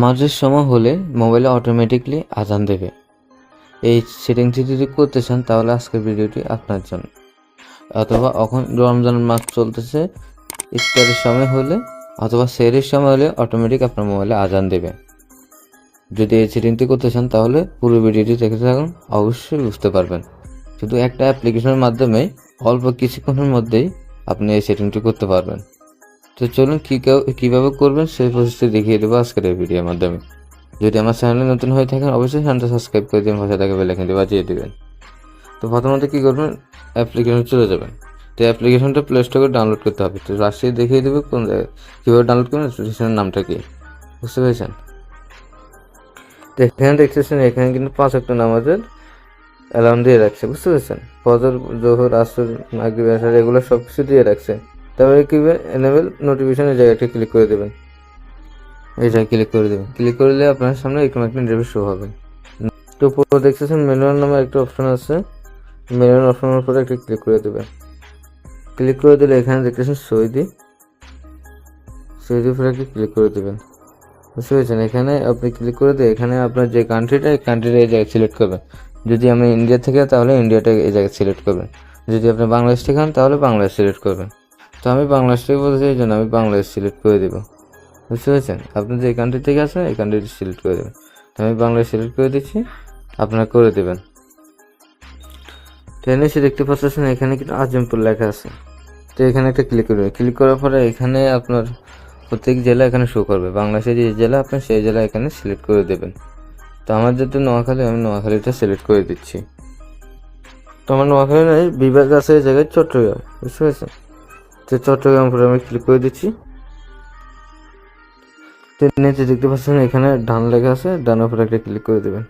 নামাজের সময় হলে মোবাইলে অটোমেটিকলি আজান দেবে। এই সেটিংটি যদি করতে চান, তাহলে আজকের ভিডিওটি আপনার জন্য। অথবা এখন রমজান মাস চলতেছে, ইফতারের সময় হলে অথবা সেরের সময় হলে অটোমেটিক আপনার মোবাইলে আজান দেবে। যদি এই সেটিংটি করতে চান, তাহলে পুরো ভিডিওটি দেখে থাকুন, অবশ্যই বুঝতে পারবেন। শুধু একটা অ্যাপ্লিকেশনের মাধ্যমে অল্প কিছুক্ষণের মধ্যেই আপনি এই সেটিংটি করতে পারবেন। তো চলুন কী কীভাবে করবেন সেই প্রসেসটি দেখিয়ে দেবো আজকের এই ভিডিওর মাধ্যমে। যদি আমার চ্যানেলে নতুন হয়ে থাকেন, অবশ্যই চ্যানেলটা সাবস্ক্রাইব করে দিন পাশে থাকে বেলাইকনটি বাজিয়ে দেবেন। তো প্রথমত কী করবেন? অ্যাপ্লিকেশন চলে যাবেন। তো অ্যাপ্লিকেশনটা প্লে স্টোরে ডাউনলোড করতে হবে। তো রাশিয়ে দেখিয়ে দেবে কোন, কীভাবে ডাউনলোড করবেন অ্যাপ্লিকেশনের নামটা কি? বুঝতে পেরেছেন? তো এখানে দেখতেছেন, এখানে কিন্তু পাঁচ একটা নামাজের অ্যালার্ম দিয়ে রাখছে। বুঝতে পেরেছেন? ফজর জোহর, আসর, মাগরিব এগুলো সব কিছু দিয়ে রাখছে। তারপরে কি এনেবেল নোটিফিকেশন এই জায়গাটা ক্লিক করে দেবেন। জায়গায় ক্লিক করে দেবেন। ক্লিক করে দিলে আপনার সামনে এরকম একটা ইন্টারভিউ শো হবে। তো উপরে দেখতেছেন মেনুয়ার নামে একটা অপশন আছে। মেনুয়ার অপশনের উপরে একটা ক্লিক করে দেবেন। ক্লিক করে দিলে এখানে দেখতেছেন সৌদি সৌদির উপরে একটা ক্লিক করে দেবেন। বুঝতে পেরেছেন? এখানে আপনি ক্লিক করে দিয়ে এখানে আপনার যে কান্ট্রিটা এই কান্ট্রিটা এই জায়গায় সিলেক্ট করবেন। যদি আমি ইন্ডিয়া থেকে, তাহলে ইন্ডিয়াটা এই জায়গায় সিলেক্ট করবেন। যদি আপনি বাংলাদেশ থেকে হন, তাহলে বাংলাদেশ সিলেক্ট করবেন। তো আমি বাংলাদেশ থেকে বলতে চাই এই জন্য আমি বাংলাদেশ সিলেক্ট করে দেবো। বুঝতে পেরেছেন? আপনি যে কান্ট্রি থেকে আসেন, এই কান্ট্রিটি সিলেক্ট করে দেবেন। আমি বাংলাদেশ সিলেক্ট করে দিচ্ছি, আপনারা করে দেবেন। ট্রেনে এসে দেখতে পাচ্ছেন এখানে কিন্তু আজিমপুর লেখা আছে। তো এখানে একটা ক্লিক করবে। ক্লিক করার পরে এখানে আপনার প্রত্যেক জেলা এখানে শো করবে। বাংলাদেশের যে জেলা, আপনি সেই জেলা এখানে সিলেক্ট করে দেবেন। তো আমার যেহেতু নোয়াখালী, আমি নোয়াখালীটা সিলেক্ট করে দিচ্ছি। তো আমার নোয়াখালী নয়, বিভাগ আছে এই জায়গায় চট্টগ্রাম। বুঝতে পেরেছেন? তো চট্টগ্রাম উপরে আমি ক্লিক করে দিচ্ছি। তো নিচে দেখতে পাচ্ছেন, এখানে ডান লেখা আছে, ডান উপরে একটা ক্লিক করে দেবেন।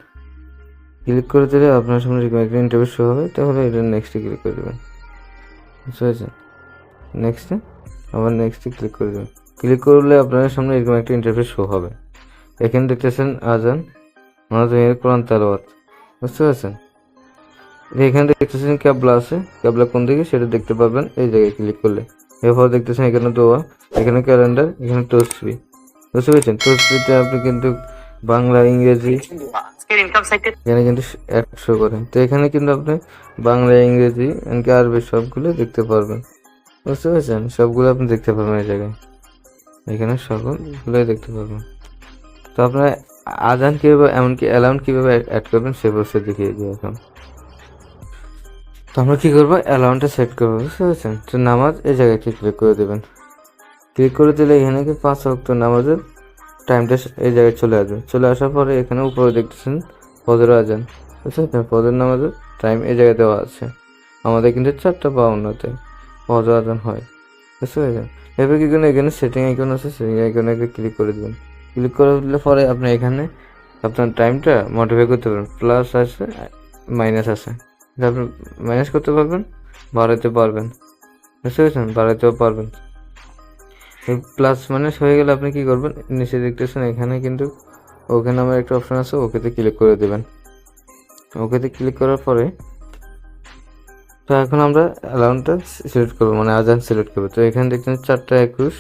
ক্লিক করে দিলে আপনার সামনে একটা ইন্টারভিউ শো হবে, তাহলে এটা নেক্সটে ক্লিক করে দেবেন। বুঝতে পেরেছেন? নেক্সটে আবার নেক্সটে ক্লিক করে দেবেন। ক্লিক করলে আপনার সামনে এরকম একটা ইন্টারভিউ শো হবে। এখানে দেখতেছেন আজান আমাদের কোরআন তেলাওয়াত। বুঝতে পারছেন? এখানে দেখতেছেন ক্যাবলা আছে, ক্যাবলা কোন দিকে সেটা দেখতে পাবেন, এই জায়গায় ক্লিক করলে। এরপর দেখতেছেন এখানে দোয়া এখানে ক্যালেন্ডার এখানে তসবি। বুঝতে পেরেছেন? তসবিতে আপনি কিন্তু বাংলা ইংরেজি এখানে কিন্তু অ্যাড শো করেন। তো এখানে কিন্তু আপনি বাংলা ইংরেজি এমনকি আরবি সবগুলো দেখতে পারবেন। বুঝতে পেরেছেন? সবগুলো আপনি দেখতে পারবেন এই জায়গায়। এখানে সকলগুলোই দেখতে পারবেন। তো আপনার আজান কীভাবে এমনকি অ্যালার্ম কীভাবে অ্যাড করবেন সে বসে দেখিয়ে দিই এখন। তো আমরা কী করব? অ্যালার্মটা সেট করব, বুঝতে পারছেন? তো নামাজ এই জায়গায় ক্লিক করে দেবেন। ক্লিক করে দিলে এখানে কি পাঁচ অক্ট নামাজের টাইমটা এই জায়গায় চলে আসবে। চলে আসার পরে এখানে উপরে দেখতেছেন ফজর আজান। বুঝতে পারছেন ফজর নামাজের টাইম এই জায়গায় দেওয়া আছে। আমাদের কিন্তু চারটা বাউন্নতে ফজর আজান হয়। বুঝতে পেরেছেন? এবার কি করবেন? এখানে সেটিং আইকন আছে সেটিং আইকনে ক্লিক করে দেবেন। ক্লিক করে দিলে পরে আপনি এখানে আপনার টাইমটা মডিফাই করতে পারবেন। প্লাস আছে মাইনাস আছে। আপনি মাইনাস করতে পারবেন বাড়াতে পারবেন। বুঝতে পেরেছেন? বাড়াতেও পারবেন। প্লাস মাইনাস হয়ে গেলে আপনি কি করবেন? নিচে দেখতেছেন, এখানে কিন্তু ওকে নামের একটা অপশন আছে, ওকেতে ক্লিক করে দেবেন। ওকেতে ক্লিক করার পরে তো এখন আমরা অ্যালাউন্টটা সিলেক্ট করব মানে আজান সিলেক্ট করব। তো এখানে দেখছেন চারটা একুশ।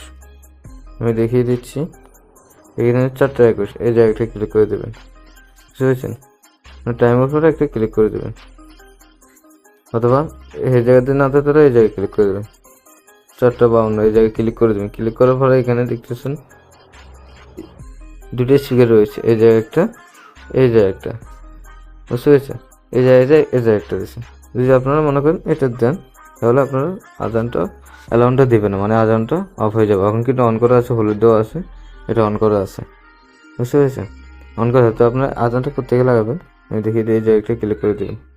আমি দেখিয়ে দিচ্ছি। এখানে চারটা একুশ। এই জায়গাটা ক্লিক করে দেবেন। বুঝতে পেরেছেন? টাইম উপরে একটা ক্লিক করে দেবেন। অথবা এই জায়গাতে না থাকতে এই জায়গায় ক্লিক করে দেবেন। চারটা বাউন্ন এই জায়গায় ক্লিক করে দেবেন। ক্লিক করার পরে এখানে দেখতেছেন দুটো স্পিকার রয়েছে। এই জায়গায় একটা, এই জায়গায় একটা। বুঝতে পেরেছেন? এই জায়গায় এই জায়গায় একটা রয়েছে যদি আপনারা মনে করেন এটা দেন, তাহলে আপনারা আজানটা অ্যালাউন্টটা দেবেন না। মানে আজানটা অফ হয়ে যাবে। এখন কিন্তু অন করা আছে, হলুদ দেওয়া আছে, এটা অন করা আছে। বুঝতে পেরেছেন? অন করা তো আপনার আজানটা কোথেকে লাগাবেন? আমি দেখিয়ে দিই, এই জায়গাটা ক্লিক করে দেবেন।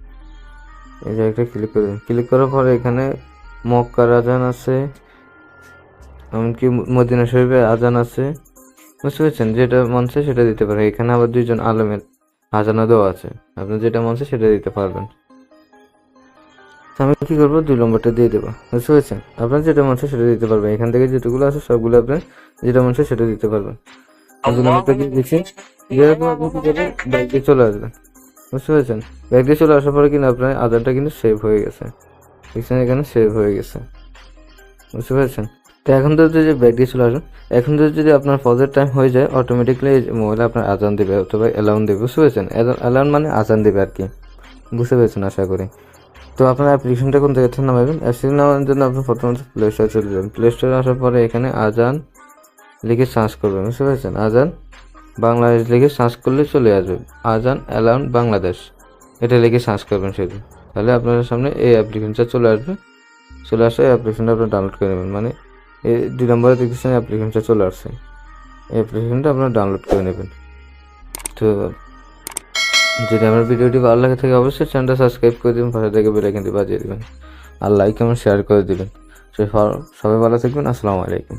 এই জায়গাটা ক্লিক করে দেবেন ক্লিক করার পরে এখানে মক্কার আজান আছে এমনকি মদিনা শরীফের আজান আছে। বুঝতে পেরেছেন? যেটা মন চায় সেটা দিতে পারেন। এখানে আবার দুইজন আলমের আজানও দেওয়া আছে। আপনি যেটা মন চায় সেটা দিতে পারবেন। আমি কী করব? দুই নম্বরটা দিয়ে দেবো। বুঝতে পেরেছেন? আপনার যেটা মন চায় সেটা দিতে পারবেন। এখান থেকে যেটুকুলো আছে সবগুলো আপনি যেটা মন চায় সেটা দিতে পারবেন। দুই নম্বরটা দিয়ে দিচ্ছি যেরকম আপনি চলে আসবেন। বুঝতে পেরেছেন? ব্যাগ দিয়ে চলে আসার পরে কিন্তু আপনার আধারটা কিন্তু সেভ হয়ে গেছে। দেখছেন এখানে সেভ হয়ে গেছে। বুঝতে পেরেছেন? তো এখন তো ব্যাক দিয়ে চলে আসুন, এখন তো যদি আপনার ফজর টাইম হয়ে যায় অটোমেটিকলি মোবাইল আপনার আজান দেবে অথবা অ্যালাউন দেবে। বুঝতে পেরেছেন? অ্যালাউন মানে আজান দেবে আর কি। বুঝতে পেরেছেন আশা করি। তো আপনার অ্যাপ্লিকেশনটা কোন জায়গা থেকে নামাবেন? অ্যাপ্লিকেশন নামানোর জন্য আপনি প্রথমত প্লে স্টোরে চলে যাবেন। প্লে স্টোরে আসার পরে এখানে আজান লিখে সার্চ করবেন। বুঝতে পেরেছেন? আজান বাংলাদেশ লিখে সার্চ করলে চলে আসবে। আজান অ্যালাউন বাংলাদেশ। এটা লিখে সার্চ করবেন শুধু তাহলে আপনার সামনে এই অ্যাপ্লিকেশনটা চলে আসবে। চলে আসে অ্যাপ্লিকেশনটা আপনার ডাউনলোড করে নেবেন। মানে এই দুই নম্বরে দেখতেছেন অ্যাপ্লিকেশনটা চলে আসছে। এই অ্যাপ্লিকেশনটা আপনারা ডাউনলোড করে নেবেন। তো যদি আমার ভিডিওটি ভালো লাগে থাকে অবশ্যই চ্যানেলটা সাবস্ক্রাইব করে দেবেন, পাশে থেকে বেলাইকনটি বাজিয়ে দেবেন। আর লাইক এবং শেয়ার করে দেবেন। সবাই ভালো থাকবেন। আসসালামু আলাইকুম।